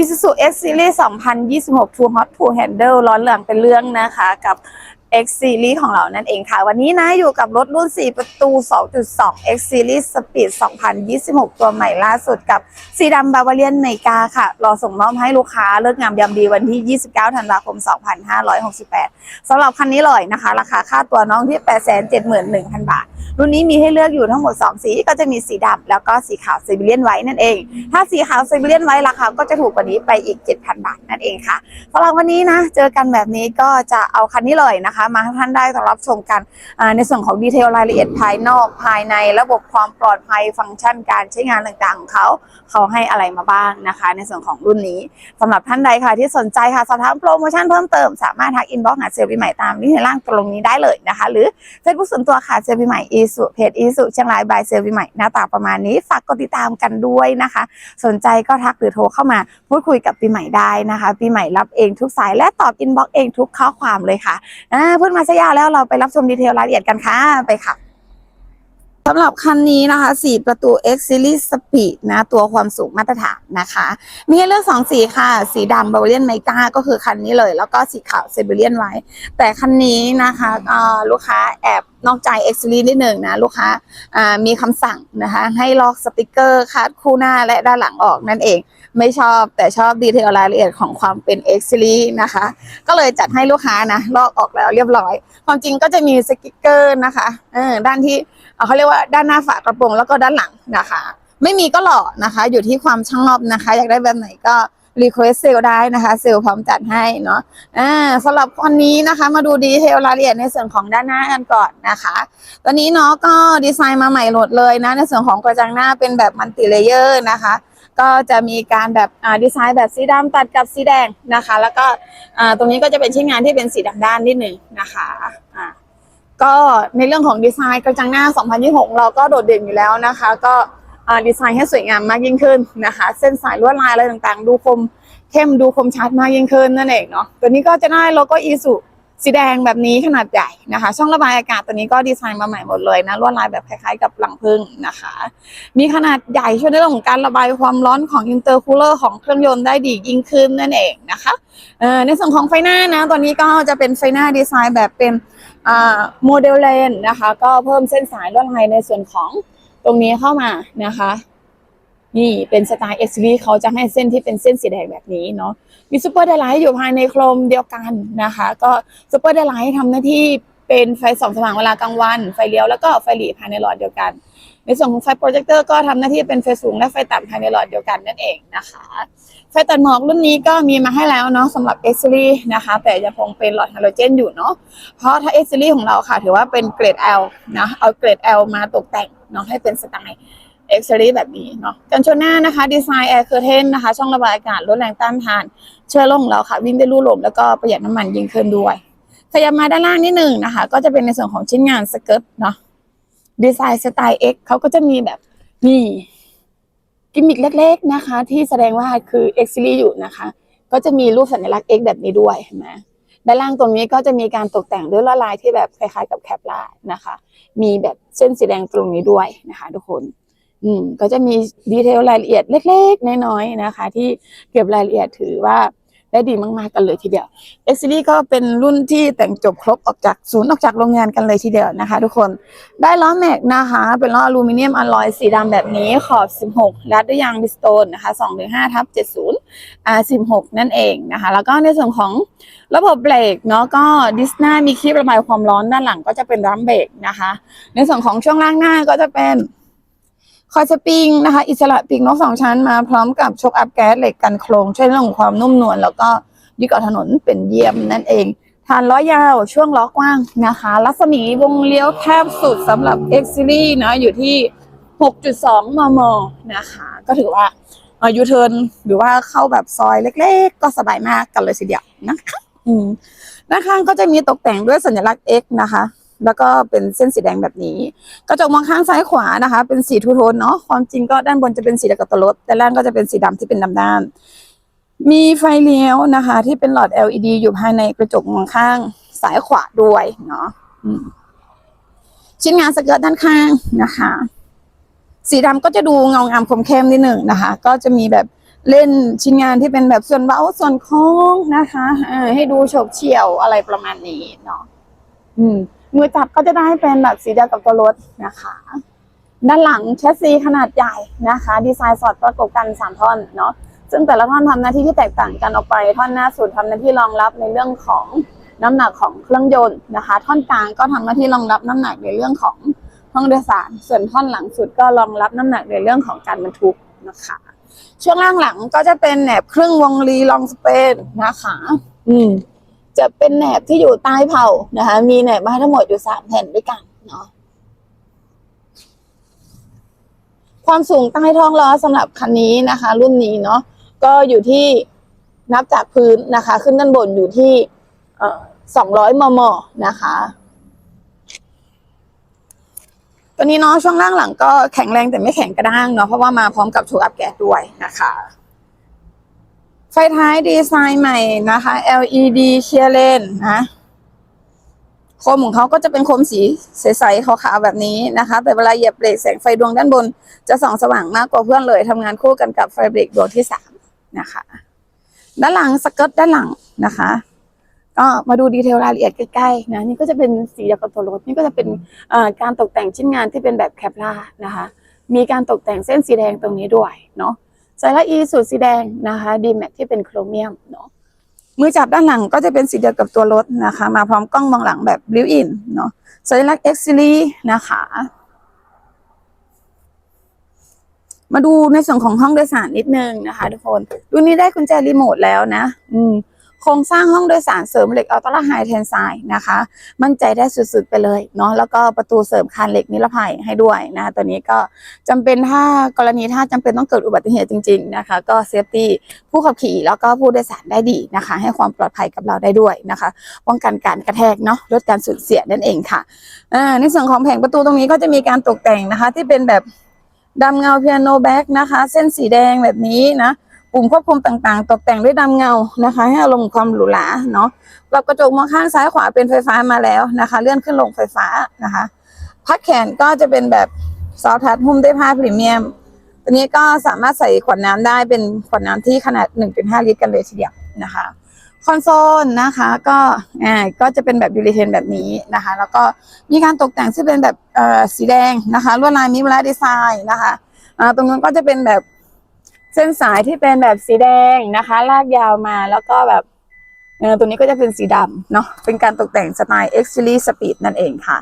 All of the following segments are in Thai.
Isuzu S Series 2026 True Hot True Handle ร้อนเหลืองเป็นเรื่องนะคะ กับ X Series ของเรานั่นเองค่ะ วันนี้นะอยู่กับรถรุ่น 4 ประตู 2.2 X Series Speed 2026 ตัวใหม่ล่าสุดกับสีดำบาวาเลียนเมกาค่ะ รอส่งมอบให้ลูกค้าเลิกงามยามดีวันที่ 29 ธันวาคม 2568 สำหรับคันนี้เลยนะคะ ราคาค่าตัวน้องที่ 871,000 บาท รุ่นนี้มีให้เลือกอยู่ทั้งหมด 2 สีก็จะมีสีดำแล้วก็สีขาวไซบีเรียนไว้นั่นเอง ถ้าสีขาวไซบีเรียนไว้ราคาก็จะถูกกว่านี้ไปอีก 7,000 บาทนั่นเองค่ะสำหรับวันนี้นะเจอกันแบบนี้ก็จะเอาคันนี้เลยนะคะมาให้ท่านได้รับชมกันในส่วนของดีเทลรายละเอียดภายนอกภายในระบบความปลอดภัยฟังก์ชันการใช้งานต่างๆของเขาเขาให้อะไรมาบ้างนะคะ ในส่วนของรุ่นนี้สำหรับท่านใดค่ะที่สนใจค่ะสอบถามโปรโมชั่นเพิ่มเติมสามารถทักอินบ็อกซ์หาเซลล์ปีใหม่ตามลิงก์ในล่างตรงนี้ได้เลยนะคะ หรือเฟซบุ๊กส่วนตัวค่ะเซลล์ปีใหม่อีสุเพจอีสุเชียงรายบายเซลล์ปีใหม่หน้าตาประมาณนี้ฝากกดติดตามกันด้วยนะคะ สนใจก็ทักหรือโทรเข้ามาพูดคุยกับปีใหม่ได้นะคะปีใหม่รับเองทุกสายและตอบอินบ็อกซ์เองทุกข้อความเลยค่ะอ่าพูดมาซะยาวแล้วเราไปรับชมดีเทลรายละเอียดกันค่ะไปค่ะ สำหรับคันนี้นะคะ 4 ประตู X Series Speed นะ ตัวความสูงมาตรฐานนะคะ มีให้เลือก2สีค่ะ สีดำบา v เลียนไมกาก็คือคันนี้เลย แล้วก็สีขาวเซเบเลียนไว้ แต่คันนี้นะคะลูกค้าแอบนอกใจ X Series นิดหนึ่งนะ ลูกค้ามีคำสั่งนะคะ ให้ลอกสติกเกอร์คัดคู่หน้าและด้านหลังออกนั่นเอง ไม่ชอบแต่ชอบดีเทลรายละเอียดของความเป็น X Series นะคะ ก็เลยจัดให้ลูกค้านะ ลอกออกแล้วเรียบร้อย ความจริงก็จะมีสติกเกอร์นะคะด้านที่ เขาเรียกว่าด้านหน้าฝากระโปรงแล้วก็ด้านหลังนะคะ ไม่มีก็หล่อนะคะ อยู่ที่ความชอบนะคะ อยากได้แบบไหนก็รีเควสเซลได้นะคะเซลพร้อมจัดให้เนาะอ่าสำหรับวันนี้นะคะมาดูดีเทลรายละเอียดในส่วนของด้านหน้ากันก่อนนะคะ ตอนนี้เนาะก็ดีไซน์มาใหม่หมดเลยนะ ในส่วนของกระจังหน้าเป็นแบบมัลติเลเยอร์นะคะ ก็จะมีการแบบอ่าดีไซน์แบบสีดำตัดกับสีแดงนะคะ แล้วก็อ่าตรงนี้ก็จะเป็นชิ้นงานที่เป็นสีดำด้านนิดหนึ่งนะคะอ่า ก็ในเรื่องของดีไซน์กระจังหน้า 2026 เราก็โดดเด่นอยู่แล้วนะคะ ก็ดีไซน์ให้สวยงามมากยิ่งขึ้นนะคะ เส้นสายลวดลายอะไรต่างๆ ดูคมเข้มดูคมชัดมากยิ่งขึ้นนั่นเองเนาะตัวนี้ก็จะได้โลโก้อีสุสีแดงแบบนี้ขนาดใหญ่นะคะ ช่องระบายอากาศตัวนี้ก็ดีไซน์มาใหม่หมดเลยนะลวดลายแบบคล้ายๆ กับหลังพึ่งนะคะ มีขนาดใหญ่ช่วยในเรื่องของการระบายความร้อนของอินเตอร์คูลเลอร์ของเครื่องยนต์ได้ดียิ่งขึ้นนั่นเองนะคะในส่วนของไฟหน้านะตัวนี้ก็จะเป็นไฟหน้าดีไซน์แบบเป็น โมเดลเลนนะคะ ก็เพิ่มเส้นสายลวดลายในส่วนของตรงนี้เข้ามานะคะ นี่เป็นสไตล์ SV เขาจะให้เส้นที่เป็นเส้นสีแดงแบบนี้เนาะมีซูเปอร์ไดไลท์อยู่ภายในโครมเดียวกันนะคะ ก็ซูเปอร์ไดไลท์ทำหน้าที่เป็นไฟส่องสว่างเวลากลางวัน ไฟเลี้ยวแล้วก็ไฟหลีภายในหลอดเดียวกัน ในส่วนของไฟโปรเจคเตอร์ก็ทำหน้าที่เป็นไฟสูงและไฟต่ำภายในหลอดเดียวกันนั่นเองนะคะ ไฟตัดหมอกรุ่นนี้ก็มีมาให้แล้วเนาะสำหรับ X Series นะคะ แต่ยังคงเป็นหลอดฮาโลเจนอยู่เนาะเพราะถ้า X Series ของเราค่ะ ถือว่าเป็นเกรด L นะเอาเกรด L มาตกแต่งเนาะให้เป็นสไตล์ X Series แบบนี้เนาะกันชนหน้านะคะดีไซน์ Air Curtain นนะคะ ช่องระบายอากาศลดแรงต้านทาน เชื้อโรคของเราค่ะ วิ่งได้ลู่ลมแล้วก็ประหยัดน้ำมันยิ่งขึ้นด้วยขยับมาด้านล่างนิดหนึ่งนะคะ ก็จะเป็นในส่วนของชิ้นงานสเกิร์ตเนาะ ดีไซน์สไตล์ X เขาก็จะมีแบบนี่ กิมมิคเล็ก ๆนะคะ ที่แสดงว่าคือ X Series อยู่นะคะ ก็จะมีรูปสัญลักษณ์ X แบบนี้ด้วยเห็นไหมด้านล่างตรงนี้ก็จะมีการตกแต่งด้วยลวดลายที่แบบคล้ายๆ กับแคปลานะคะ มีแบบเส้นสีแดงตรงนี้ด้วยนะคะทุกคน อืม ก็จะมีดีเทลรายละเอียดเล็ก ๆ น้อยๆนะคะ ที่เก็บรายละเอียดถือว่า ได้ดีมากๆกันเลยทีเดียว X Series ก็เป็นรุ่นที่แต่งจบครบออกจากศูนย์ออกจากโรงงานกันเลยทีเดียวนะคะ ทุกคนได้ล้อแม็กนะคะ เป็นล้ออลูมิเนียมอลลอยสีดำแบบนี้ขอบ 16 รัดด้วยยางบิสโตนนะคะ2-5ทับ70อ่า16นั่นเองนะคะ แล้วก็ในส่วนของระบบเบรกเนาะก็ดิสนามีคลิประบายความร้อนด้านหลังก็จะเป็นรัมเบรกนะคะ ในส่วนของช่วงล่างหน้าก็จะเป็น คอยสปริงนะคะ อิสระปีกนกสองชั้นมาพร้อมกับชกอัพแก๊สเหล็กกันโครงช่วยเรื่องของความนุ่มนวลแล้วก็ยึดเกาะถนนเป็นเยี่ยมนั่นเองฐานล้อยาวช่วงล้อกว้างนะคะ รัศมีวงเลี้ยวแคบสุดสำหรับ X Series นะอยู่ที่ 6.2 มม นะคะ ก็ถือว่ายูเทิร์นหรือว่าเข้าแบบซอยเล็กๆ ก็สบายมากกันเลยทีเดียวนะคะ อืมด้านข้างก็จะมีตกแต่งด้วยสัญลักษณ์ X นะคะ แล้วก็เป็นเส้นสีแดงแบบนี้ กระจกมองข้างซ้ายขวานะคะ เป็นสีทูโทนเนาะความจริงก็ด้านบนจะเป็นสีดกับตัวรถแต่ล่างก็จะเป็นสีดำที่เป็นดำด้าน มีไฟเลี้ยวนะคะ ที่เป็นหลอด LED อยู่ภายในกระจกมองข้างซ้ายขวาด้วยเนาะชิ้นงานสเกิร์ตด้านข้างนะคะ สีดำก็จะดูเงางามคมเข้มนิดหนึ่งนะคะ ก็จะมีแบบเล่นชิ้นงานที่เป็นแบบส่วนเว้าส่วนโค้งนะคะเออให้ดูโฉบเฉี่ยวอะไรประมาณนี้เนาะอืม มือจับก็จะได้เป็นแบบสีเดียวกับตัวรถนะคะ ด้านหลังแชสซีขนาดใหญ่นะคะ ดีไซน์สอดประกบกันสามท่อนเนาะซึ่งแต่ละท่อนทำหน้าที่ที่แตกต่างกันออกไป ท่อนหน้าสุดทำหน้าที่รองรับในเรื่องของน้ำหนักของเครื่องยนต์นะคะ ท่อนกลางก็ทำหน้าที่รองรับน้ำหนักในเรื่องของห้องโดยสาร ส่วนท่อนหลังสุดก็รองรับน้ำหนักในเรื่องของการบรรทุกนะคะ ช่วงล่างหลังก็จะเป็นแหนบครึ่งวงรีลองสเปนนะคะ อืม จะเป็นแหนบที่อยู่ใต้เผานะคะ มีแหนบมาทั้งหมดอยู่สามแผ่นด้วยกันเนาะความสูงใต้ท้องล้อสำหรับคันนี้นะคะ รุ่นนี้เนาะก็อยู่ที่นับจากพื้นนะคะ ขึ้นด้านบนอยู่ที่สองร้อยมมนะคะตัวนี้เนาะช่วงล่างหลังก็แข็งแรงแต่ไม่แข็งกระด้างเนาะเพราะว่ามาพร้อมกับชูอัพแกสด้วยนะคะ ไฟท้ายดีไซน์ใหม่นะคะ LED เคลียร์เลนนะโคมของเขาก็จะเป็นโคมสีใสๆขาวๆแบบนี้นะคะ แต่เวลาเหยียบเบรกแสงไฟดวงด้านบน จะส่องสว่างมากกว่าเพื่อนเลยทำงานคู่กันกับไฟเบรกดวงที่สามนะคะ ด้านหลังสเกิร์ตด้านหลังนะคะ ก็มาดูดีเทลรายละเอียดใกล้ๆนะนี่ก็จะเป็นสีเดียวกับตัวรถนี่ก็จะเป็นการตกแต่งชิ้นงานที่เป็นแบบแคปล่านะคะ มีการตกแต่งเส้นสีแดงตรงนี้ด้วยเนาะ สายละอีสูตรสีแดงนะคะดีแม็ที่เป็นโครเมียมเนาะมือจับด้านหลังก็จะเป็นสีเดียวกับตัวรถนะคะ มาพร้อมกล้องมองหลังแบบบิวอินเนาะสัญลักษณ์ X Series นะคะมาดูในส่วนของห้องโดยสารนิดนึงนะคะ ทุกคนรุ่นนี้ได้กุญแจรีโมทแล้วนะ อืม โครงสร้างห้องโดยสารเสริมเหล็กอัลตร้าไฮเทนไซน์นะคะ มั่นใจได้สุดๆไปเลยเนาะแล้วก็ประตูเสริมคานเหล็กนิรภัยให้ด้วยนะตัวนี้ก็จำเป็นถ้ากรณีถ้าจำเป็นต้องเกิดอุบัติเหตุจริง ๆนะคะ ก็เซฟตี้ผู้ขับขี่แล้วก็ผู้โดยสารได้ดีนะคะ ให้ความปลอดภัยกับเราได้ด้วยนะคะ ป้องกันการกระแทกเนาะลดการสูญเสียนั่นเองค่ะในส่วนของแผงประตูตรงนี้ก็จะมีการตกแต่งนะคะ ที่เป็นแบบดำเงาเปียโนแบ็กนะคะ เส้นสีแดงแบบนี้นะ ปุ่มควบคุมต่างๆ ตกแต่งด้วยดำเงานะคะ ให้อารมณ์ความหรูหราเนาะปรับกระจกมองข้างซ้ายขวาเป็นไฟฟ้ามาแล้วนะคะ เลื่อนขึ้นลงไฟฟ้านะคะ พักแขนก็จะเป็นแบบซอฟทัชหุ้มด้วยผ้าพรีเมียมตัวนี้ก็สามารถใส่ขวดน้ำได้เป็นขวดน้ำที่ขนาด 1.5 ลิตรกันเลยทีเดียวนะคะคอนโซลนะคะก็อ่าก็จะเป็นแบบยูริเทนแบบนี้นะคะ แล้วก็มีการตกแต่งที่เป็นแบบเอ่อสีแดงนะคะลวดลายมิวลาดีไซน์นะคะอ่าตรงนั้นก็จะเป็นแบบ เส้นสายที่เป็นแบบสีแดงนะคะ ลากยาวมาแล้วก็แบบเออตัวนี้ก็จะเป็นสีดำเนาะเป็นการตกแต่งสไตล์ X Series Speed นั่นเองค่ะ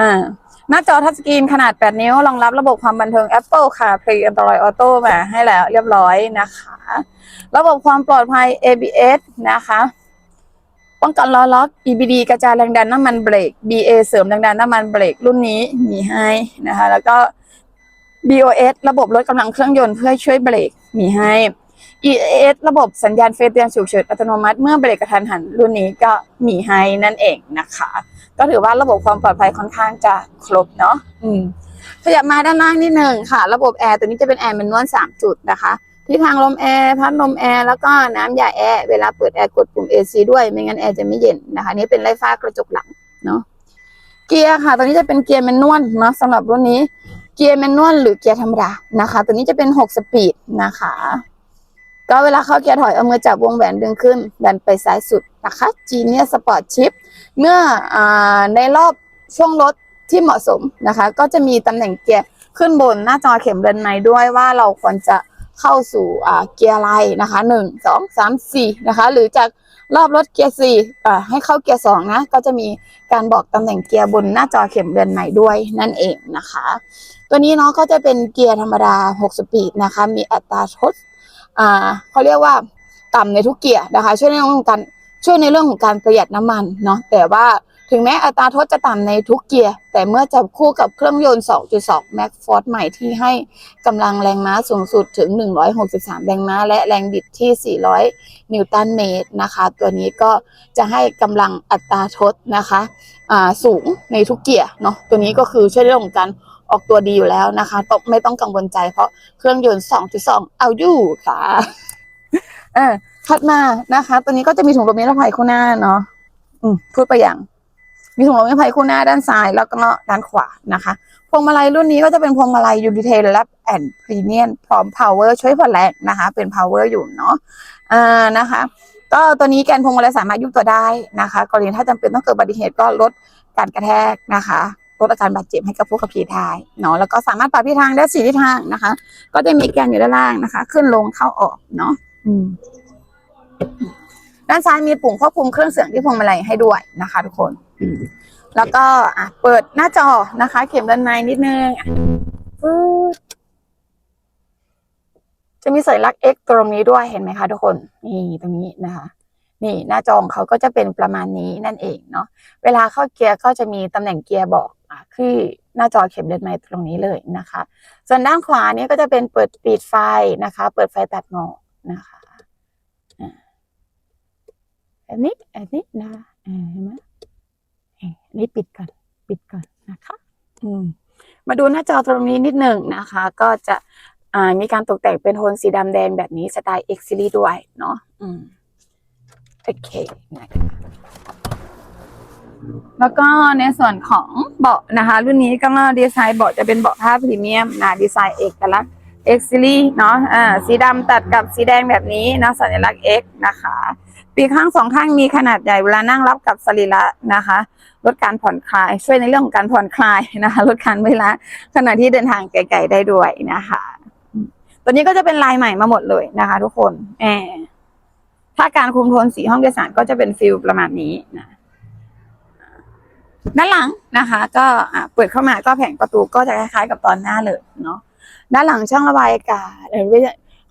อ่าหน้าจอทัชสกรีนขนาด 8 นิ้วรองรับระบบความบันเทิง Apple CarPlay Android Auto มาให้แล้วเรียบร้อยนะคะ ระบบความปลอดภัย ABS นะคะป้องกันล้อล็อก EBD กระจายแรงดันน้ำมันเบรก BA เสริมแรงดันน้ำมันเบรกรุ่นนี้มีให้นะคะ แล้วก็ BOS ระบบลดกำลังเครื่องยนต์เพื่อช่วยเบรก มีให้ EAS ระบบสัญญาณไฟเตือนฉุกเฉินอัตโนมัติ เมื่อเบรกกระทันหันรุ่นนี้ก็มีให้นั่นเองนะคะ ก็ถือว่าระบบความปลอดภัยค่อนข้างจะครบเนาะอืมขยับมาด้านล่างนิดหนึ่งค่ะ ระบบแอร์ตัวนี้จะเป็นแอร์แมนนวลสามจุดนะคะที่ทางลมแอร์พัดลมแอร์แล้วก็น้ำยาแอร์เวลาเปิดแอร์กดปุ่ม AC ด้วยไม่งั้นแอร์จะไม่เย็นนะคะนี่เป็นไร้ฟ้ากระจกหลังเนาะเกียร์ค่ะตัวนี้จะเป็นเกียร์แมนนวลเนาะสำหรับรุ่นนี้ เกียร์แมนนวลหรือเกียร์ธรรมดานะคะ ตัวนี้จะเป็น 6 สปีดนะคะ ก็เวลาเข้าเกียร์ถอยเอามือจับวงแหวนดึงขึ้น ดันไปซ้ายสุดนะคะ G เนียสปอร์ตชิปเมื่ออในรอบช่วงรถที่เหมาะสมนะคะ ก็จะมีตำแหน่งเกียร์ขึ้นบนหน้าจอเข็มเรือนในด้วยว่าเราควรจะเข้าสู่เกียร์อะไรนะคะหนึ่งสองสามสี่นะคะ หรือจาก รอบรถเกียร์สี่ให้เข้าเกียร์สองนะ ก็จะมีการบอกตำแหน่งเกียร์บนหน้าจอเข็มเดือนในด้วยนั่นเองนะคะ ตัวนี้เนาะก็จะเป็นเกียร์ธรรมดา 6 สปีดนะคะ มีอัตราทดเขาเรียกว่าต่ำในทุกเกียร์นะคะ ช่วยในเรื่องของการช่วยในเรื่องของการประหยัดน้ำมันเนาะแต่ว่า ถึงแม้อัตราทดจะต่ำในทุกเกียร์ แต่เมื่อจับคู่กับเครื่องยนต์ 2.2 Max Force ใหม่ที่ให้กำลังแรงม้าสูงสุดถึง 163 แรงม้า และแรงบิดที่ 400 นิวตันเมตรนะคะ ตัวนี้ก็จะให้กำลังอัตราทดนะคะสูงในทุกเกียร์เนาะตัวนี้ก็คือช่วยเรื่องของการออกตัวดีอยู่แล้วนะคะตไม่ต้องกังวลใจเพราะเครื่องยนต์ 2.2 เอาอยู่ค่ะเออถัดมานะคะ ตัวนี้ก็จะมีถุงลมนิรภัยข้างหน้าเนาะอืมพูดไปอย่าง มีถุงลมนิรภัยคู่หน้าด้านซ้ายแล้วก็ด้านขวานะคะพวงมาลัยรุ่นนี้ก็จะเป็นพวงมาลัยยูนิเทลและแอนพรีเมียมพร้อม power ช่วยผ่อนแรงนะคะ เป็น power อร์อยู่เนาะอ่านะคะ ก็ตัวนี้แกนพวงมาลัยสามารถยุบตัวได้นะคะกรณีถ้าจำเป็นต้องเกิดอุบัติเหตุก็ลดการกระแทกนะคะลดอาการบาดเจ็บให้กับผู้ขับขี่ได้เนาะแล้วก็สามารถปรับทิศทางได้สี่ทิศทางนะคะ ก็จะมีแกนอยู่ด้านล่างนะคะ ขึ้นลงเข้าออกเนาะอืม ด้านซ้ายมีปุ่มควบคุมเครื่องเสียงที่พวงมาลัยให้ด้วยนะคะทุกคน แล้วก็อะเปิดหน้าจอนะคะ เข็มด้านในนิดนึงจะมีสัญลักษณ์ X ตรงนี้ด้วยเห็นไหมคะทุกคน นี่ตรงนี้นะคะ นี่หน้าจอของเขาก็จะเป็นประมาณนี้นั่นเองเนาะ เวลาเข้าเกียร์ก็จะมีตำแหน่งเกียร์บอกอะคือหน้าจอเข็มเดินไม้ตรงนี้เลยนะคะ ส่วนด้านขวานี้ก็จะเป็นเปิดปิดไฟนะคะ เปิดไฟตัดหมอกนะคะ อันนี้อันนี้นะเห็นไหมอันนี้ปิดก่อนปิดก่อนนะคะ อืมมาดูหน้าจอตรงนี้นิดหนึ่งนะคะ ก็จะอ่ามีการตกแต่งเป็นโทนสีดำแดงแบบนี้สไตล์ X Series ด้วยเนาะอืมโอเคนะคะแล้วก็ในส่วนของเบาะนะคะ รุ่นนี้ก็ดีไซน์เบาะจะเป็นเบาะผ้าพรีเมียมนะดีไซน์เอกลักษณ์ X Series เนาะอ่าสีดำตัดกับสีแดงแบบนี้เนาะสัญลักษณ์ X นะคะ ปีกข้างสองข้างมีขนาดใหญ่เวลานั่งรับกับสรีระนะคะ ลดการผ่อนคลาย ช่วยในเรื่องของการผ่อนคลายนะคะ ลดการเมื่อยล้าขณะที่เดินทางไกลๆได้ด้วยนะคะ ตัวนี้ก็จะเป็นลายใหม่มาหมดเลยนะคะ ทุกคนแอถ้าการคุมโทนสีห้องโดยสารก็จะเป็นฟิลประมาณนี้นะด้านหลังนะคะ ก็เปิดเข้ามาก็แผงประตูก็จะคล้ายๆ กับตอนหน้าเลยเนาะด้านหลังช่องระบายอากาศ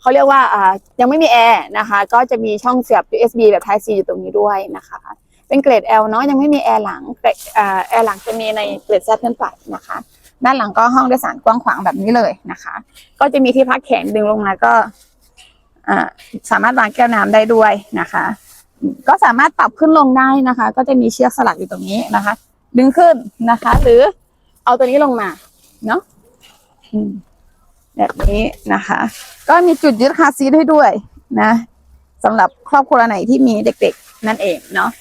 เขาเรียกว่าอ่ายังไม่มีแอร์นะคะ ก็จะมีช่องเสียบ USB แบบ Type C อยู่ตรงนี้ด้วยนะคะ เป็นเกรด L เนาะยังไม่มีแอร์หลังเกรดอ่แอร์หลังจะมีในเกรด Z ขึ้นไปนะคะ ด้านหลังก็ห้องโดยสารกว้างขวางแบบนี้เลยนะคะ ก็จะมีที่พักแขนดึงลงมาก็สามารถวางแก้วน้ำได้ด้วยนะคะ ก็สามารถปรับขึ้นลงได้นะคะ ก็จะมีเชือกสลักอยู่ตรงนี้นะคะ ดึงขึ้นนะคะ หรือเอาตัวนี้ลงมาเนาะ แบบนี้นะคะ ก็มีจุดยึดคาซีทให้ด้วยนะสำหรับครอบครัวไหนที่มีเด็กๆนั่นเองเนาะ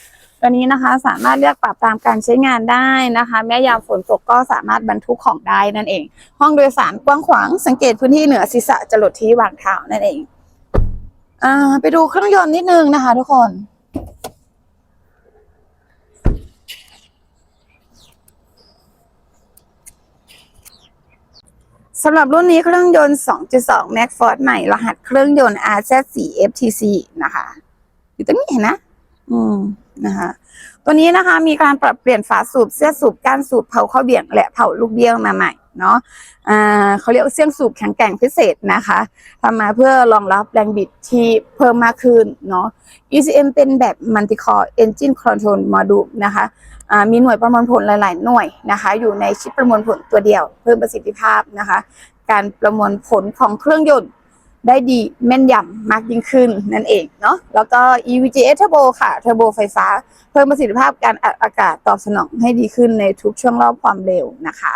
ตัวนี้นะคะสามารถเลือกปรับตามการใช้งานได้นะคะ แม้ยามฝนตกก็สามารถบรรทุกของได้นั่นเอง ห้องโดยสารกว้างขวางสังเกตพื้นที่เหนือศีรษะจรดที่วางเท้านั่นเองอ่าไปดูเครื่องยนต์นิดนึงนะคะ ทุกคน สำหรับรุ่นนี้เครื่องยนต์ 2.2 Max Ford ใหม่ รหัสเครื่องยนต์ RZ4 FTC นะคะ อยู่ตรงนี้เห็นนะ อืมนะคะตัวนี้นะคะมีการปรับเปลี่ยนฝาสูบเสี้ยสูบก้านสูบเผาข้อเบี่ยงและเผาลูกเบี้ยวมาใหม่ เนาะเขาเรียกเสี้ยงสูบแข็งแกร่งพิเศษนะคะทำมาเพื่อรองรับแรงบิดที่เพิ่มมากขึ้นเนาะ ECM เป็นแบบ Multi-Core Engine Control Module นะคะมีหน่วยประมวลผลหลาย ๆ หน่วยนะคะ อยู่ในชิปประมวลผลตัวเดียว เพิ่มประสิทธิภาพนะคะ การประมวลผลของเครื่องยนต์ได้ดีแม่นยำมากยิ่งขึ้นนั่นเองเนาะแล้วก็ EVGS Turbo ค่ะ เทอร์โบไฟฟ้า เพิ่มประสิทธิภาพการอัดอากาศตอบสนองให้ดีขึ้นในทุกช่วงรอบความเร็วนะคะ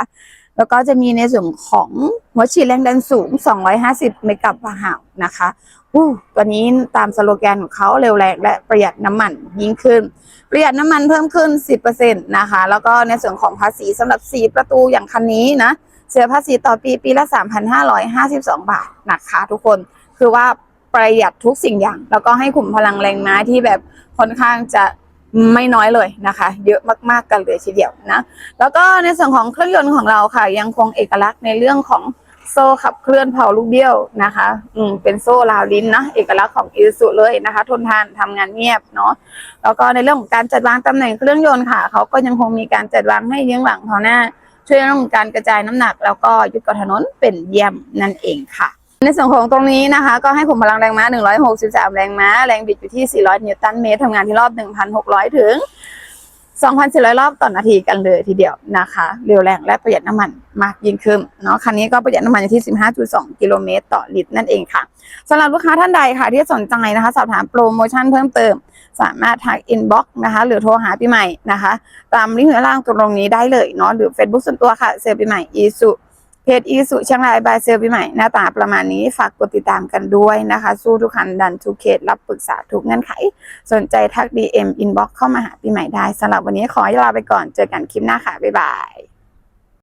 แล้วก็จะมีในส่วนของหัวฉีดแรงดันสูง 250 เมกะวัตต์นะคะอู้ตัวนี้ตามสโลแกนของเขาเร็วแรงและประหยัดน้ำมันยิ่งขึ้น ประหยัดน้ำมันเพิ่มขึ้น 10%นะคะ แล้วก็ในส่วนของภาษีสำหรับ 4 ประตูอย่างคันนี้นะ เสียภาษีต่อปีปีละ 3,552 บาทนะคะทุกคน คือว่าประหยัดทุกสิ่งอย่าง แล้วก็ให้ขุมพลังแรงม้าที่แบบค่อนข้างจะ ไม่น้อยเลยนะคะ เยอะมากๆกันเลยทีเดียวนะ แล้วก็ในส่วนของเครื่องยนต์ของเราค่ะ ยังคงเอกลักษณ์ในเรื่องของโซ่ขับเคลื่อนเผาลูกเบี้ยวนะคะ อืมเป็นโซ่ราวลิ้นนะเอกลักษณ์ของอีซูเลยนะคะ ทนทานทำงานเงียบเนาะแล้วก็ในเรื่องของการจัดวางตำแหน่งเครื่องยนต์ค่ะเขาก็ยังคงมีการจัดวางให้เยื้องหลังเท้าหน้า ช่วยเรื่องของการกระจายน้ำหนัก แล้วก็ยึดกาะถนนเป็นเยี่ยมนั่นเองค่ะ ในส่วนของตรงนี้นะคะ ก็ให้ขุมพลังแรงม้า 163 แรงม้า แรงบิดอยู่ที่ 400 นิวตันเมตรทำงานที่รอบ 1,600 ถึง 2,400 รอบต่อนาทีกันเลยทีเดียวนะคะ เร็วแรงและประหยัดน้ำมันมากยิ่งขึ้นเนาะคันนี้ก็ประหยัดน้ำมันอยู่ที่ 15.2 กิโลเมตรต่อลิตรนั่นเองค่ะสำหรับลูกค้าท่านใดค่ะ ที่สนใจนะคะ สอบถามโปรโมชั่นเพิ่มเติม สามารถทักอินบ็อกซ์นะคะ หรือโทรหาพี่ใหม่นะคะ ตามลิงก์ด้านล่างตรงนี้ได้เลยเนาะหรือ Facebook ส่วนตัวค่ะเซลล์ปีใหม่อีสุ จอีสุเชียงรายบายเซลพี่ใหม่หน้าตาประมาณนี้ฝากกดติดตามกันด้วยนะคะ สู้ทุกคันดันทุกเคสรับปรึกษาทุกเงื่อนไข สนใจทัก DM inbox เข้ามาหาพี่ใหม่ได้สำหรับวันนี้ขอลาไปก่อนเจอกันคลิปหน้าค่ะ บ๊ายบาย